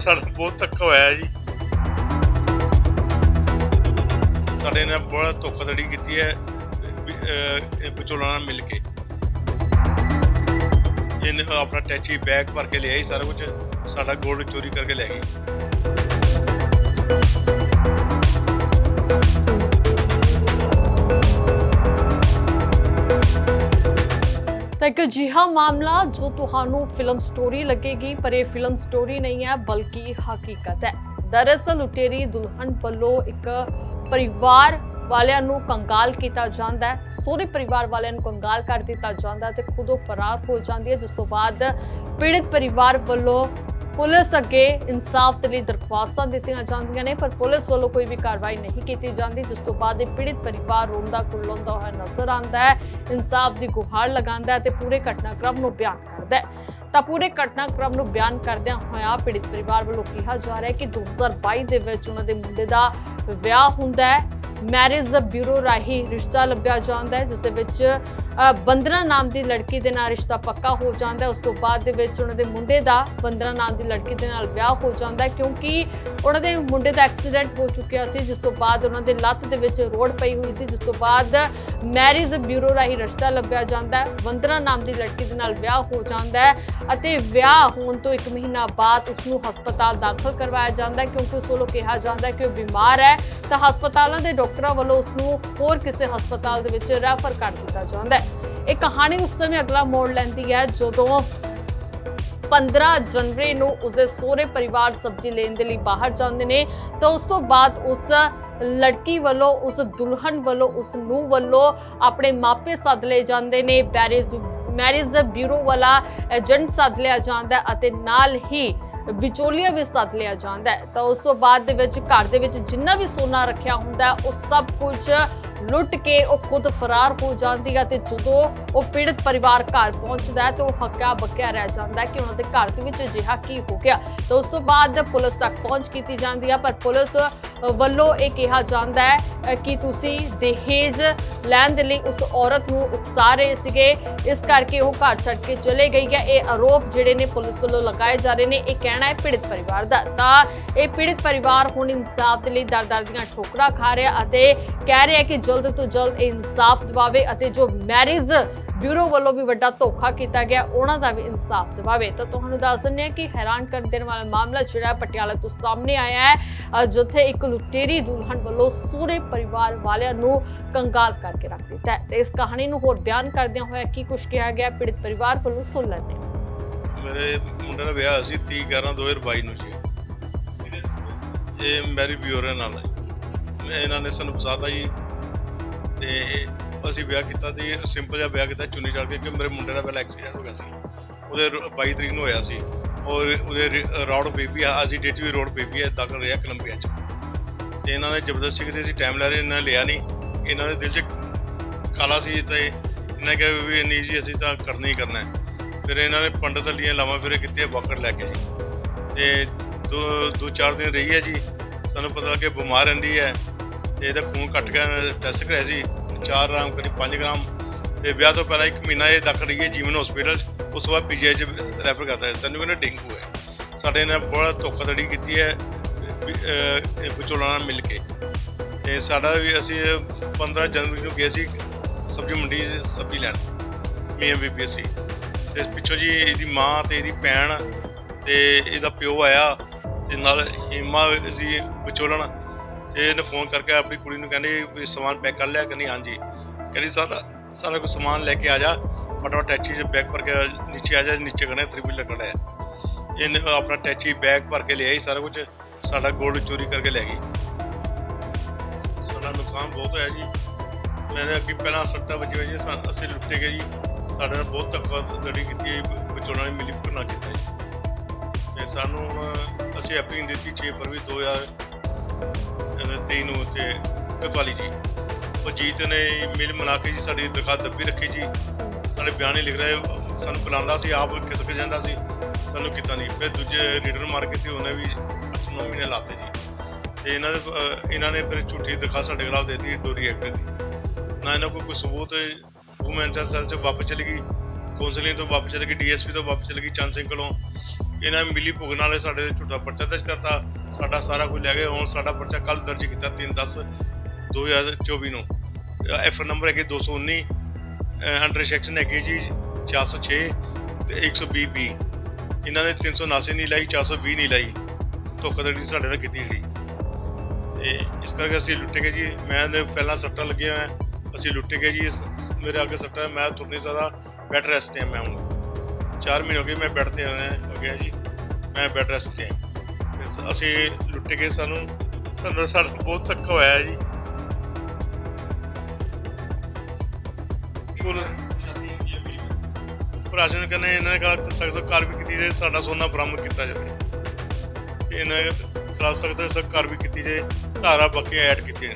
ਸਾਡਾ ਬਹੁਤ ਧੱਕਾ ਹੋਇਆ ਜੀ। ਸਾਡੇ ਨਾਲ ਬਹੁਤ ਧੋਖਾਧੜੀ ਕੀਤੀ ਹੈ ਵੀ, ਵਿਚੋਲਾ ਨਾਲ ਮਿਲ ਕੇ। ਇਹਨੇ ਆਪਣਾ ਟੈਚੀ ਬੈਗ ਭਰ ਕੇ ਲਿਆਈ ਸਾਰਾ ਕੁਝ ਸਾਡਾ ਗੋਲਡ ਚੋਰੀ ਕਰਕੇ ਲੈ ਗਈ ਇੱਕ ਅਜਿਹਾ ਮਾਮਲਾ ਜੋ ਤੁਹਾਨੂੰ ਫਿਲਮ ਸਟੋਰੀ ਲੱਗੇਗੀ, ਪਰ ਇਹ ਫਿਲਮ ਸਟੋਰੀ ਨਹੀਂ ਹੈ, ਬਲਕਿ ਹਕੀਕਤ ਹੈ। ਦਰਅਸਲ ਉਟੇਰੀ ਦੁਲਹਨ ਵੱਲੋਂ ਇੱਕ ਪਰਿਵਾਰ ਵਾਲਿਆਂ ਨੂੰ ਕੰਗਾਲ ਕੀਤਾ ਜਾਂਦਾ ਹੈ। ਸਹੁਰੇ ਪਰਿਵਾਰ ਵਾਲਿਆਂ ਨੂੰ ਕੰਗਾਲ ਕਰ ਦਿੱਤਾ ਜਾਂਦਾ ਹੈ ਤੇ ਖੁਦ ਉਹ ਫਰਾਰ ਹੋ ਜਾਂਦੀ ਹੈ, ਜਿਸ ਤੋਂ ਬਾਅਦ ਪੀੜਿਤ ਪਰਿਵਾਰ ਵੱਲੋਂ ਪੁਲਿਸ ਅੱਗੇ ਇਨਸਾਫ ਦੇ ਲਈ ਦਰਖਾਸਤਾਂ ਦਿੱਤੀਆਂ ਜਾਂਦੀਆਂ ਨੇ, ਪਰ ਪੁਲਿਸ ਵੱਲੋਂ ਕੋਈ ਵੀ ਕਾਰਵਾਈ ਨਹੀਂ ਕੀਤੀ ਜਾਂਦੀ, ਜਿਸ ਤੋਂ ਬਾਅਦ ਇਹ ਪੀੜਿਤ ਪਰਿਵਾਰ ਰੋਂਦਾ ਕੁਰਲਾਉਂਦਾ ਹੋਇਆ ਨਜ਼ਰ ਆਉਂਦਾ ਹੈ, ਇਨਸਾਫ ਦੀ ਗੁਹਾਰ ਲਗਾਉਂਦਾ ਹੈ ਤੇ ਪੂਰੇ ਘਟਨਾਕ੍ਰਮ ਨੂੰ ਬਿਆਨ ਕਰਦਾ ਹੈ। ਤਾਂ ਪੂਰੇ ਘਟਨਾਕ੍ਰਮ ਨੂੰ ਬਿਆਨ ਕਰਦਿਆਂ ਹੋਇਆ ਪੀੜਿਤ ਪਰਿਵਾਰ ਵੱਲੋਂ ਕਿਹਾ ਜਾ ਰਿਹਾ ਹੈ ਕਿ 2022 ਦੇ ਵਿੱਚ ਉਹਨਾਂ ਦੇ ਮੁੰਡੇ ਦਾ ਵਿਆਹ ਹੁੰਦਾ ਹੈ। ਮੈਰਿਜ ਬਿਊਰੋ ਰਾਹੀਂ ਰਿਸ਼ਤਾ ਲੱਭਿਆ ਜਾਂਦਾ ਹੈ ਜਿਸ ਦੇ ਵਿੱਚ ਅ, ਬੰਦਨਾ ਨਾਮ ਦੀ ਲੜਕੀ ਦੇ ਨਾਲ ਰਿਸ਼ਤਾ ਪੱਕਾ ਹੋ ਜਾਂਦਾ ਹੈ। ਉਸ ਤੋਂ ਬਾਅਦ ਦੇ ਵਿੱਚ ਉਹਨਾਂ ਦੇ ਮੁੰਡੇ ਦਾ ਬੰਦਨਾ ਨਾਮ ਦੀ ਲੜਕੀ ਦੇ ਨਾਲ ਵਿਆਹ ਹੋ ਜਾਂਦਾ ਹੈ ਕਿਉਂਕਿ ਉਹਨਾਂ ਦੇ ਮੁੰਡੇ ਦਾ ਐਕਸੀਡੈਂਟ ਹੋ ਚੁੱਕਿਆ ਸੀ ਜਿਸ ਤੋਂ ਬਾਅਦ ਉਹਨਾਂ ਦੇ ਲੱਤ ਦੇ ਵਿੱਚ ਰੋੜ ਪਈ ਹੋਈ ਸੀ ਜਿਸ ਤੋਂ ਬਾਅਦ ਮੈਰਿਜ ਬਿਊਰੋ ਰਾਹੀਂ ਰਿਸ਼ਤਾ ਲੱਭਿਆ ਜਾਂਦਾ ਹੈ। ਬੰਦਨਾ ਨਾਮ ਦੀ ਲੜਕੀ ਦੇ ਨਾਲ ਵਿਆਹ ਹੋ ਜਾਂਦਾ ਹੈ ਅਤੇ ਵਿਆਹ ਹੋਣ ਤੋਂ 1 ਮਹੀਨਾ ਬਾਅਦ ਉਸ ਨੂੰ ਹਸਪਤਾਲ ਦਾਖਲ ਕਰਵਾਇਆ ਜਾਂਦਾ ਹੈ ਕਿਉਂਕਿ ਉਸ ਵੱਲੋਂ ਕਿਹਾ ਜਾਂਦਾ ਹੈ ਕਿ ਉਹ ਬਿਮਾਰ ਹੈ। ਤਾਂ ਹਸਪਤਾਲਾਂ ਦੇ ਡਾਕਟਰਾਂ ਵੱਲੋਂ ਉਸ ਨੂੰ ਹੋਰ ਕਿਸੇ ਹਸਪਤਾਲ ਦੇ ਵਿੱਚ ਰੈਫਰ ਕਰ ਦਿੱਤਾ ਜਾਂਦਾ ਹੈ। ਇਹ ਕਹਾਣੀ ਉਸ ਸਮੇਂ ਅਗਲਾ ਮੋੜ ਲੈਂਦੀ ਹੈ, ਜਦੋਂ 15 ਜਨਵਰੀ ਨੂੰ ਉਸਦੇ ਸਹੁਰੇ ਪਰਿਵਾਰ ਸਬਜ਼ੀ ਲੈਣ ਦੇ ਲਈ ਬਾਹਰ ਜਾਂਦੇ ਨੇ, ਤਾਂ ਉਸ ਤੋਂ ਬਾਅਦ ਉਸ ਲੜਕੀ ਵੱਲੋਂ, ਉਸ ਦੁਲਹਨ ਵੱਲੋਂ, ਉਸ ਨੂੰ ਵੱਲੋਂ ਆਪਣੇ ਮਾਪੇ ਸੱਦ ਲਏ ਜਾਂਦੇ ਨੇ। ਮੈਰਿਜ ਮੈਰਿਜ ਬਿਊਰੋ ਵਾਲਾ ਏਜੰਟ ਸੱਦ ਲਿਆ ਜਾਂਦਾ ਅਤੇ ਨਾਲ ਹੀ ਵਿਚੋਲੀਆ ਵੀ ਸੱਦ ਲਿਆ ਜਾਂਦਾ ਹੈ। ਤਾਂ ਉਸ ਤੋਂ ਬਾਅਦ ਦੇ ਵਿੱਚ ਘਰ ਦੇ ਵਿੱਚ ਜਿੰਨਾ ਵੀ ਸੋਨਾ ਰੱਖਿਆ ਹੁੰਦਾ ਉਹ ਸਭ ਕੁਝ ਲੁੱਟ ਕੇ ਉਹ ਖੁਦ ਫਰਾਰ ਹੋ ਜਾਂਦੀ ਹੈ ਤੇ ਜਦੋਂ ਉਹ ਪੀੜਤ ਪਰਿਵਾਰ ਘਰ ਪਹੁੰਚਦਾ ਹੈ ਤੇ ਉਹ ਹੱਕਾ ਬੱਕਿਆ ਰਹਿ ਜਾਂਦਾ ਕਿ ਉਹਨਾਂ ਦੇ ਘਰ ਦੇ ਵਿੱਚ ਅਜਿਹਾ ਕੀ ਹੋ ਗਿਆ। ਤਾਂ ਉਸ ਤੋਂ ਬਾਅਦ ਪੁਲਿਸ ਤੱਕ ਪਹੁੰਚ ਕੀਤੀ ਜਾਂਦੀ ਹੈ ਪਰ ਪੁਲਿਸ ਵੱਲੋਂ ਇਹ ਕਿਹਾ ਜਾਂਦਾ ਹੈ ਕਿ ਤੁਸੀਂ ਦਹੇਜ ਲੈਣ ਦੇ ਲਈ ਉਸ ਔਰਤ ਨੂੰ ਉਕਸਾ ਰਹੇ ਸੀਗੇ। ਇਸ ਕਰਕੇ ਉਹ ਘਰ ਛੱਡ ਕੇ ਚਲੇ ਗਈ ਹੈ। ਇਹ ਆਰੋਪ ਜਿਹੜੇ ਨੇ ਪੁਲਿਸ ਵੱਲੋਂ ਲਗਾਏ ਜਾ ਰਹੇ ਨੇ, ਇਹ ਕਹਿਣਾ ਹੈ ਪੀੜਤ ਪਰਿਵਾਰ ਦਾ। ਤਾਂ ਇਹ ਪੀੜਤ ਪਰਿਵਾਰ ਹੁਣ ਇਨਸਾਫ ਦੇ ਲਈ ਦਰ-ਦਰ ਦੀਆਂ ਠੋਕਰਾਂ ਖਾ ਰਿਹਾ ਅਤੇ ਕਹਿ ਰਿਹਾ ਕਿ ਜਲਦ ਤੋਂ ਜਲਦ ਇਹ ਇਨਸਾਫ ਦਿਵਾਵੇ ਅਤੇ ਜੋ ਮੈਰਿਜ ਬਿਊਰੋ ਵੱਲੋਂ ਵੀ ਵੱਡਾ ਧੋਖਾ ਕੀਤਾ ਗਿਆ, ਉਹਨਾਂ ਦਾ ਵੀ ਇਨਸਾਫ ਦਿਵਾਵੇ। ਤਾਂ ਤੁਹਾਨੂੰ ਦੱਸ ਦਿੰਦੇ ਹਾਂ ਕਿ ਹੈਰਾਨ ਕਰ ਦੇਣ ਵਾਲਾ ਮਾਮਲਾ ਜਿਹੜਾ ਪਟਿਆਲਾ ਤੋਂ ਸਾਹਮਣੇ ਆਇਆ ਹੈ ਜਿੱਥੇ ਇੱਕ ਲੁਟੇਰੀ ਦੁਲਹਨ ਵੱਲੋਂ ਸੂਰੇ ਪਰਿਵਾਰ ਵਾਲਿਆਂ ਨੂੰ ਕੰਗਾਲ ਕਰਕੇ ਰੱਖ ਦਿੱਤਾ ਹੈ। ਤੇ ਇਸ ਕਹਾਣੀ ਨੂੰ ਹੋਰ ਬਿਆਨ ਕਰਦਿਆਂ ਹੋਇਆ ਕੀ ਕੁਝ ਕਿਹਾ ਗਿਆ, ਪੀੜਤ ਪਰਿਵਾਰ ਵੱਲੋਂ ਸੁਣ ਲੈਂਦੇ ਹਾਂ। ਮੇਰੇ ਮੁੰਡੇ ਦਾ ਵਿਆਹ ਸੀ 30 11 2022 ਨੂੰ ਜੀ। ਇਹ ਮੈਰੀ ਬਿਊਰੋ ਨਾਲ ਹੈ। ਇਹਨਾਂ ਨੇ ਸਾਨੂੰ ਫਸਾਤਾ ਜੀ। ਤੇ ਅਸੀਂ ਵਿਆਹ ਕੀਤਾ ਤੇ ਸਿੰਪਲ ਜਿਹਾ ਵਿਆਹ ਕੀਤਾ, ਚੁੰਨੀ ਚੜ ਕੇ, ਕਿ ਮੇਰੇ ਮੁੰਡੇ ਦਾ ਪਹਿਲਾਂ ਐਕਸੀਡੈਂਟ ਹੋ ਗਿਆ ਸੀ। ਉਹਦੇ ਰ- 22 ਤਰੀਕ ਨੂੰ ਹੋਇਆ ਸੀ। ਔਰ ਉਹਦੇ ਰੌਡ ਬੇਬੀ ਆ, ਅਸੀਂ ਡੇਟਵੀ ਰੋਡ ਬੇਬੀ ਹੈ ਦਾਖਲ ਰਿਹਾ ਕੋਲੰਬੀਆ ਚ। ਤੇ ਇਹਨਾਂ ਨੇ ਜ਼ਬਰਦਸਤੀ ਕਿਤੇ ਅਸੀਂ ਟਾਈਮ ਲੈ ਰਹੇ, ਇਹਨਾਂ ਨੇ ਲਿਆ ਨਹੀਂ। ਇਹਨਾਂ ਦੇ ਦਿਲ 'ਚ ਕਾਲਾ ਸੀ ਤੇ ਇਹਨਾਂ ਕਿਹਾ ਵੀ ਨਹੀਂ ਜੀ ਅਸੀਂ ਤਾਂ ਕਰਨਾ ਹੀ ਕਰਨਾ ਹੈ। ਫਿਰ ਇਹਨਾਂ ਨੇ ਪੰਡਤ ਲੀਆਂ ਲਾਵਾਂ ਫਿਰੇ ਕੀਤੇ ਵਾਕਰ ਲੈ ਕੇ ਜੀ। ਤੇ ਦੋ ਦੋ ਚਾਰ ਦਿਨ ਰਹੀ ਹੈ ਜੀ। ਸਾਨੂੰ ਪਤਾ ਕਿ ਬਿਮਾਰ ਰਹਿੰਦੀ ਹੈ। ਤੇ ਇਹਦਾ ਖੂਨ ਘਟ ਗਿਆ ਟੈਸਟ ਕਰਾਇਆ ਸੀ 4 ਗ੍ਰਾਮ ਕਰੀਬ 5 ਗ੍ਰਾਮ। ਤੇ ਵਿਆਹ ਤੋਂ ਪਹਿਲਾਂ ਇੱਕ ਮਹੀਨਾ ਇਹ ਦਾਖਲ ਰਹੀ ਹੈ ਜੀਵਨ ਹਸਪੀਟਲ ਉਸ ਤੋਂ ਬਾਅਦ ਪੀਜੀਆਈ ਚ ਰੈਫਰ ਕਰਤਾ ਸਾਨੂੰ ਕਹਿੰਦੇ ਡੇਂਗੂ ਹੈ। ਸਾਡੇ ਨਾਲ ਬਹੁਤ ਧੋਖਾਧੜੀ ਕੀਤੀ ਹੈ ਵੀ, ਵਿਚੋਲਾ ਨਾਲ ਮਿਲ ਕੇ। ਤੇ ਸਾਡਾ ਵੀ ਅਸੀਂ 15 ਜਨਵਰੀ ਨੂੰ ਗਏ ਸੀ ਸਬਜ਼ੀ ਮੰਡੀ ਸਬਜ਼ੀ ਲੈਣ। ਮੀਆਂ ਬੀਬੀ ਅਸੀਂ। ਤੇ ਪਿੱਛੋਂ ਜੀ ਇਹਦੀ ਮਾਂ ਤੇ ਇਹਦੀ ਭੈਣ ਤੇ ਇਹਦਾ ਪਿਓ ਆਇਆ ਤੇ ਨਾਲ ਹੀਮਾ ਸੀ ਵਿਚੋਲਣ। ਤੇ ਇਹਨੇ ਫੋਨ ਕਰਕੇ ਆਪਣੀ ਕੁੜੀ ਨੂੰ ਕਹਿੰਦੇ ਵੀ ਸਮਾਨ ਪੈਕ ਕਰ ਲਿਆ, ਕਹਿੰਦੀ ਹਾਂਜੀ। ਕਹਿੰਦੀ ਸਾਰਾ ਸਾਰਾ ਕੁਝ ਸਮਾਨ ਲੈ ਕੇ ਆ ਜਾ। ਫਟਾਫਟ ਟੈਚੀ 'ਚ ਬੈਗ ਭਰ ਕੇ ਨੀਚੇ ਆ ਜਾ, ਨੀਚੇ ਕਹਣੇ ਥਰੀ ਵੀਲਰ ਖੜਾ ਹੈ। ਇਹਨੇ ਆਪਣਾ ਟੈਚੀ ਬੈਗ ਭਰ ਕੇ ਲਿਆਈ ਸਾਰਾ ਕੁਝ ਸਾਡਾ ਗੋਲਡ ਚੋਰੀ ਕਰਕੇ ਲੈ ਗਈ। ਸਾਡਾ ਨੁਕਸਾਨ ਬਹੁਤ ਹੋਇਆ ਜੀ। ਮੇਰੇ ਅੱਗੇ ਪਹਿਲਾਂ ਸੱਟਾਂ ਵੱਜੀਆਂ ਜੀ ਸਾਨੂੰ ਅਸੀਂ ਲੁੱਟੇ ਗਏ ਜੀ। ਸਾਡੇ ਨਾਲ ਬਹੁਤ ਧੱਕਾ ਲੜੀ ਕੀਤੀ ਹੈ, ਵਿਚੋਲਾ ਨੇ ਮਿਲੀ ਭੁਗਤਣਾ ਕੀਤਾ ਜੀ। ਤੇ ਸਾਨੂੰ ਅਸੀਂ ਐਪਲੀਕੇਸ਼ਨ ਦਿੱਤੀ 6 ਫਰਵਰੀ 2023 ਨੂੰ ਤੇ ਕਤਵਾਲੀ ਜੀ। ਉਹ ਜੀਤ ਨੇ ਮਿਲ ਮਿਲਾ ਕੇ ਜੀ ਸਾਡੀ ਦਰਖਾਸਤ ਦੱਬੀ ਰੱਖੀ ਜੀ। ਸਾਡੇ ਬਿਆਨ ਹੀ ਲਿਖ ਰਹੇ। ਸਾਨੂੰ ਬੁਲਾਉਂਦਾ ਸੀ, ਆਪ ਖਿਸਕ ਜਾਂਦਾ ਸੀ। ਸਾਨੂੰ ਕੀਤਾ ਨਹੀਂ। ਫਿਰ ਦੂਜੇ ਰੀਡਰ ਮਾਰ ਕੇ ਤੇ ਉਹਨੇ ਵੀ 8-9 ਮਹੀਨੇ ਲਾਤੇ ਜੀ। ਤੇ ਇਹਨਾਂ ਦੇ ਇਹਨਾਂ ਨੇ ਫਿਰ ਝੂਠੀ ਦਰਖਾਸਤ ਸਾਡੇ ਖਿਲਾਫ ਦੇ ਦਿੱਤੀ ਡੋਰੀ ਐਕਟ ਦੀ। ਨਾ ਇਹਨਾਂ ਕੋਲ ਕੋਈ ਸਬੂਤ ਵੂਮਨ ਸੈਲ ਚ ਵਾਪਸ ਚਲੀ ਗਈ। ਕਾਉਂਸਲਿੰਗ ਤੋਂ ਵਾਪਸ ਚਲੇ ਗਈ, ਡੀਐਸਪੀ ਤੋਂ ਵਾਪਸ ਚਲੇ ਗਈ, ਚੰਦ ਸਿੰਘ ਕੋਲੋਂ। ਇਹਨਾਂ ਨੇ ਮਿਲੀ ਭੁਗਤਣ ਵਾਲੇ ਸਾਡੇ ਝੂਠਾ ਪਰਚਾ ਦਰਜ ਕਰਤਾ। ਸਾਡਾ ਸਾਰਾ ਕੁਝ ਲੈ ਗਏ ਹੁਣ ਸਾਡਾ ਪਰਚਾ ਕੱਲ ਦਰਜ ਕੀਤਾ 3 10 2024 ਨੂੰ। ਐਫ ਨੰਬਰ ਹੈਗੇ 219 ਅੰਡਰ ਸੈਕਸ਼ਨ ਹੈਗੇ ਜੀ 406 ਤੇ 120 ਬੀ ਇਹਨਾਂ ਨੇ 379 ਨਹੀਂ ਲਾਈ 420 ਨਹੀਂ ਲਾਈ। ਧੋਖਾਧੜੀ ਸਾਡੇ ਨਾਲ ਕੀਤੀ ਜਿਹੜੀ। ਤੇ ਇਸ ਕਰਕੇ ਅਸੀਂ ਲੁੱਟੇ ਗਏ ਜੀ, ਮੈਂ ਪਹਿਲਾਂ ਸੱਟਾਂ ਲੱਗੀਆਂ ਹੋਇਆ ਅਸੀਂ ਲੁੱਟੇ ਗਏ ਜੀ ਮੇਰੇ ਅੱਗੇ ਸੱਟਾਂ, ਮੈਂ ਤੁਰ ਨਹੀਂ ਸਕਦਾ। ਬੈੱਡ ਰੈਸਟ ਤੇ ਹਾਂ ਮੈਂ ਹੁਣ 4 ਮਹੀਨੇ ਹੋ ਗਏ ਮੈਂ ਬੈੱਡ ਤੇ ਆਇਆ ਹੋ ਗਿਆ ਜੀ। ਮੈਂ ਬੈੱਡ ਰੈਸਟ ਤੇ ਅਸੀਂ ਲੁੱਟੇ ਗਏ ਸਾਨੂੰ ਸਾਨੂੰ ਸਾਡਾ ਬਹੁਤ ਧੱਕਾ ਹੋਇਆ ਜੀ। ਪ੍ਰਸ਼ਾਸਨ ਕਹਿੰਦੇ ਇਹਨਾਂ ਨੇ ਕਹਾ ਸਖਤ ਕਾਰਵਾਈ ਕੀਤੀ ਜਾਏ ਸਾਡਾ ਸੋਨਾ ਬਰਾਮਦ ਕੀਤਾ ਜਾਵੇ। ਇਹਨਾਂ ਨੇ ਖਿਲਾਫ ਸਖਤ ਸਖਤ ਕਾਰਵਾਈ ਕੀਤੀ ਜਾਏ ਧਾਰਾ ਬਾਕੀ ਐਡ ਕੀਤੀਆਂ